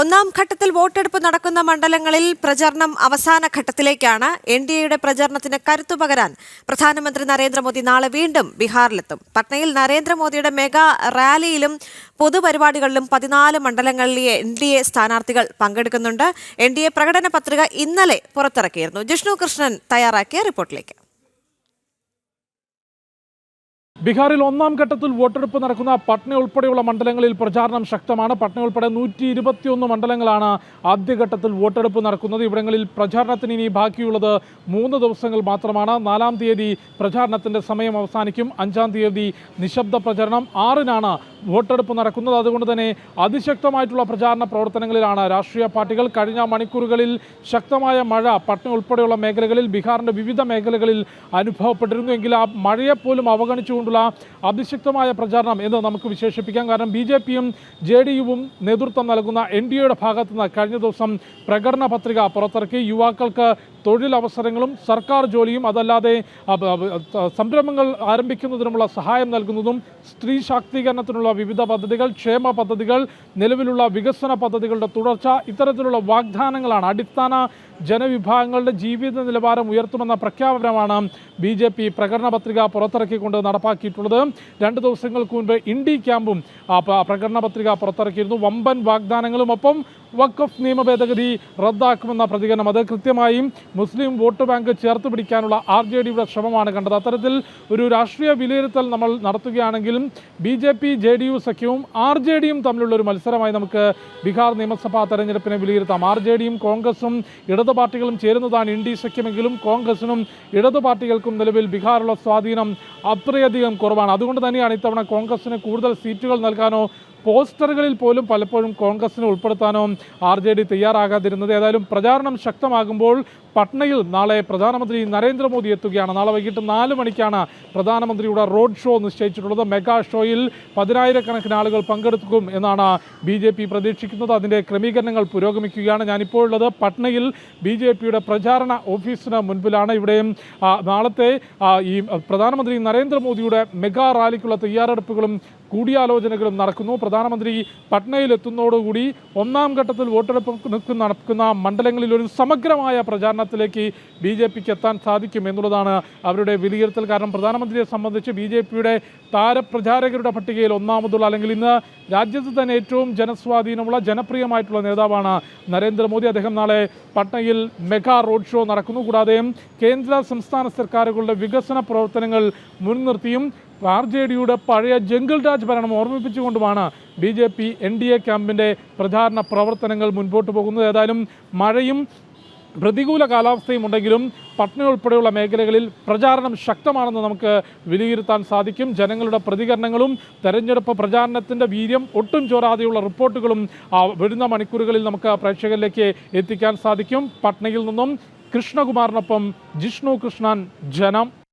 ഒന്നാം ഘട്ടത്തിൽ വോട്ടെടുപ്പ് നടക്കുന്ന മണ്ഡലങ്ങളിൽ പ്രചരണം അവസാന ഘട്ടത്തിലേക്കാണ്. എൻ ഡി എയുടെ പ്രചരണത്തിന് കരുത്തു പകരാൻ പ്രധാനമന്ത്രി നരേന്ദ്രമോദി നാളെ വീണ്ടും ബീഹാറിലെത്തും. പട്നയിൽ നരേന്ദ്രമോദിയുടെ മെഗാ റാലിയിലും പൊതുപരിപാടികളിലും പതിനാല് മണ്ഡലങ്ങളിലെ എൻ ഡി എ സ്ഥാനാർത്ഥികൾ പങ്കെടുക്കുന്നുണ്ട്. എൻ ഡി എ പ്രകടന പത്രിക ഇന്നലെ പുറത്തിറക്കിയിരുന്നു. ജിഷ്ണു കൃഷ്ണൻ തയ്യാറാക്കിയ റിപ്പോർട്ടിലേക്ക്. ബീഹാറിൽ ഒന്നാം ഘട്ടത്തിൽ വോട്ടെടുപ്പ് നടക്കുന്ന പട്ന ഉൾപ്പെടെയുള്ള മണ്ഡലങ്ങളിൽ പ്രചാരണം ശക്തമാണ്. പട്ന ഉൾപ്പെടെ നൂറ്റി ഇരുപത്തിയൊന്ന് മണ്ഡലങ്ങളാണ് ആദ്യഘട്ടത്തിൽ വോട്ടെടുപ്പ് നടക്കുന്നത്. ഇവിടങ്ങളിൽ പ്രചാരണത്തിന് ഇനി ബാക്കിയുള്ളത് മൂന്ന് ദിവസങ്ങൾ മാത്രമാണ്. നാലാം തീയതി പ്രചാരണത്തിന്റെ സമയം അവസാനിക്കും. അഞ്ചാം തീയതി നിശബ്ദ പ്രചരണം. ആറിനാണ് വോട്ടെടുപ്പ് നടക്കുന്നത്. അതുകൊണ്ട് തന്നെ അതിശക്തമായിട്ടുള്ള പ്രചാരണ പ്രവർത്തനങ്ങളിലാണ് രാഷ്ട്രീയ പാർട്ടികൾ. കഴിഞ്ഞ മണിക്കൂറുകളിൽ ശക്തമായ മഴ പട്ന ഉൾപ്പെടെയുള്ള മേഖലകളിൽ ബീഹാറിന്റെ വിവിധ മേഖലകളിൽ അനുഭവപ്പെട്ടിരുന്നു. എങ്കിൽ ആ മഴയെപ്പോലും അവഗണിച്ചുകൊണ്ടുള്ള അതിശക്തമായ പ്രചാരണം എന്ന് നമുക്ക് വിശേഷിപ്പിക്കാം. കാരണം ബി ജെ പിയും ജെ ഡി യുവും നേതൃത്വം നൽകുന്ന എൻ ഡി എയുടെ ഭാഗത്ത് നിന്ന് കഴിഞ്ഞ ദിവസം പ്രകടന പത്രിക പുറത്തിറക്കി. യുവാക്കൾക്ക് തൊഴിലവസരങ്ങളും സർക്കാർ ജോലിയും അതല്ലാതെ സംരംഭങ്ങൾ ആരംഭിക്കുന്നതിനുമുള്ള സഹായം നൽകുന്നതും സ്ത്രീ ശാക്തീകരണത്തിനുള്ള വിവിധ പദ്ധതികൾ ക്ഷേമ പദ്ധതികൾ നിലവിലുള്ള വികസന പദ്ധതികളുടെ തുടർച്ച ഇത്തരത്തിലുള്ള വാഗ്ദാനങ്ങളാണ് അടിസ്ഥാന ജനവിഭാഗങ്ങളുടെ ജീവിത നിലവാരം ഉയർത്തുമെന്ന പ്രഖ്യാപനമാണ് ബി ജെ പി പ്രകടന പത്രിക പുറത്തിറക്കിക്കൊണ്ട് നടപ്പാക്കിയിട്ടുള്ളത്. രണ്ട് ദിവസങ്ങൾക്ക് മുൻപ് ഇൻഡി ക്യാമ്പും പ്രകടന പത്രിക പുറത്തിറക്കിയിരുന്നു. വമ്പൻ വാഗ്ദാനങ്ങളും ഒപ്പം വഖഫ് നിയമ ഭേദഗതി റദ്ദാക്കുമെന്ന പ്രതികരണം. അത് കൃത്യമായും മുസ്ലിം വോട്ട് ബാങ്ക് ചേർത്ത് പിടിക്കാനുള്ള ആർ ജെ ഡിയുടെ ശ്രമമാണ് കണ്ടത്. അത്തരത്തിൽ ഒരു രാഷ്ട്രീയ വിലയിരുത്തൽ നമ്മൾ നടത്തുകയാണെങ്കിലും B J P J D U സഖ്യവും ആർ ജെ ഡിയും തമ്മിലുള്ള ഒരു മത്സരമായി നമുക്ക് ബീഹാർ നിയമസഭാ തെരഞ്ഞെടുപ്പിനെ വിലയിരുത്താം. ആർ ജെ ഡിയും കോൺഗ്രസും ഇടതു പാർട്ടികളും ചേരുന്നതാണ് ഇൻഡി സഖ്യമെങ്കിലും കോൺഗ്രസിനും ഇടതു പാർട്ടികൾക്കും നിലവിൽ ബീഹാറിലുള്ള സ്വാധീനം അത്രയധികം കുറവാണ്. അതുകൊണ്ട് തന്നെയാണ് ഇത്തവണ കോൺഗ്രസിന് കൂടുതൽ സീറ്റുകൾ നൽകാനോ പോസ്റ്ററുകളിൽ പോലും പലപ്പോഴും കോൺഗ്രസിനെ ഉൾപ്പെടുത്താനോ ആർ ജെ ഡി തയ്യാറാകാതിരുന്നത്. ഏതായാലും പ്രചാരണം ശക്തമാകുമ്പോൾ പട്നയിൽ നാളെ പ്രധാനമന്ത്രി നരേന്ദ്രമോദി എത്തുകയാണ്. നാളെ വൈകിട്ട് നാല് മണിക്കാണ് പ്രധാനമന്ത്രിയുടെ റോഡ് ഷോ നിശ്ചയിച്ചിട്ടുള്ളത്. മെഗാ ഷോയിൽ പതിനായിരക്കണക്കിന് ആളുകൾ പങ്കെടുക്കും എന്നാണ് ബി ജെ പി പ്രതീക്ഷിക്കുന്നത്. അതിന്റെ ക്രമീകരണങ്ങൾ പുരോഗമിക്കുകയാണ്. ഞാനിപ്പോൾ ഉള്ളത് പട്നയിൽ ബി ജെ പിയുടെ പ്രചാരണ ഓഫീസിന് മുൻപിലാണ്. ഇവിടെയും നാളത്തെ ഈ പ്രധാനമന്ത്രി നരേന്ദ്രമോദിയുടെ മെഗാ റാലിക്കുള്ള തയ്യാറെടുപ്പുകളും കൂടിയാലോചനകളും നടക്കുന്നു. പ്രധാനമന്ത്രി പട്നയിൽ എത്തുന്നതോടുകൂടി ഒന്നാം ഘട്ടത്തിൽ വോട്ടെടുപ്പ് നടക്കുന്ന മണ്ഡലങ്ങളിൽ ഒരു സമഗ്രമായ പ്രചാരണത്തിലേക്ക് ബി ജെ പിക്ക് എത്താൻ സാധിക്കും എന്നുള്ളതാണ് അവരുടെ വിലയിരുത്തൽ. കാരണം പ്രധാനമന്ത്രിയെ സംബന്ധിച്ച് ബി ജെ പിയുടെ താരപ്രചാരകരുടെ പട്ടികയിൽ ഒന്നാമതുള്ള അല്ലെങ്കിൽ ഇന്ന് രാജ്യത്ത് തന്നെ ഏറ്റവും ജനസ്വാധീനമുള്ള ജനപ്രിയമായിട്ടുള്ള നേതാവാണ് നരേന്ദ്രമോദി. അദ്ദേഹം നാളെ പട്നയിൽ മെഗാ റോഡ് ഷോ നടക്കുന്നു. കൂടാതെ കേന്ദ്ര സംസ്ഥാന സർക്കാരുകളുടെ വികസന പ്രവർത്തനങ്ങൾ മുൻനിർത്തിയും ആർ ജെ ഡിയുടെ പഴയ ജംഗിൾ രാജ് ഭരണം ഓർമ്മിപ്പിച്ചുകൊണ്ടുമാണ് B J P N D A ക്യാമ്പിന്റെ പ്രചാരണ പ്രവർത്തനങ്ങൾ മുൻപോട്ട് പോകുന്നത്. ഏതായാലും മഴയും പ്രതികൂല കാലാവസ്ഥയും ഉണ്ടെങ്കിലും പട്ന ഉൾപ്പെടെയുള്ള മേഖലകളിൽ പ്രചാരണം ശക്തമാണെന്ന് നമുക്ക് വിലയിരുത്താൻ സാധിക്കും. ജനങ്ങളുടെ പ്രതികരണങ്ങളും തെരഞ്ഞെടുപ്പ് പ്രചാരണത്തിന്റെ വീര്യം ഒട്ടും ചോരാതെയുള്ള റിപ്പോർട്ടുകളും വരുന്ന മണിക്കൂറുകളിൽ നമുക്ക് പ്രേക്ഷകരിലേക്ക് എത്തിക്കാൻ സാധിക്കും. പട്നയിൽ നിന്നും കൃഷ്ണകുമാറിനൊപ്പം ജിഷ്ണു കൃഷ്ണൻ ജനം.